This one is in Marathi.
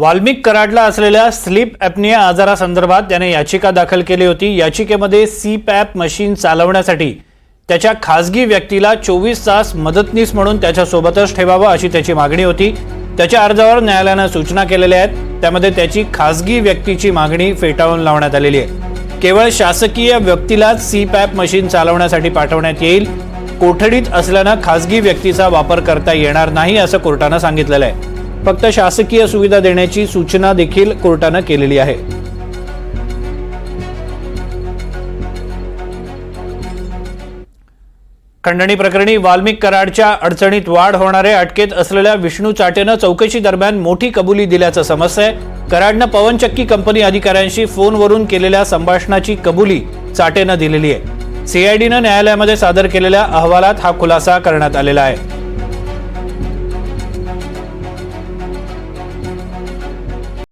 वाल्मिक कराडला असलेल्या स्लीप ॲपनिया आजारासंदर्भात त्याने याचिका दाखल केली होती. याचिकेमध्ये सी पॅप मशीन चालवण्यासाठी त्याच्या खासगी व्यक्तीला चोवीस तास मदतनीस म्हणून त्याच्यासोबतच ठेवावं अशी त्याची मागणी होती. त्याच्या अर्जावर न्यायालयानं सूचना केलेल्या आहेत. त्यामध्ये त्याची खासगी व्यक्तीची मागणी फेटाळून लावण्यात आलेली आहे. केवळ शासकीय व्यक्तीलाच सी पॅप मशीन चालवण्यासाठी पाठवण्यात येईल. कोठडीत असल्यानं खासगी व्यक्तीचा वापर करता येणार नाही असं कोर्टानं सांगितलेलं आहे. फक्त शासकीय सुविधा देण्याची सूचना देखील कोर्टानं केलेली आहे. खंडणी प्रकरणी वाल्मिक कराडच्या अडचणीत वाढ होणारे अटकेत असलेल्या विष्णू चाटेनं चौकशी दरम्यान मोठी कबुली दिल्याचं समजतंय. कराडनं पवनचक्की कंपनी अधिकाऱ्यांशी फोनवरून केलेल्या संभाषणाची कबुली चाटेनं दिलेली आहे. सीआयडीनं न्यायालयामध्ये सादर केलेल्या अहवालात हा खुलासा करण्यात आलेला आहे.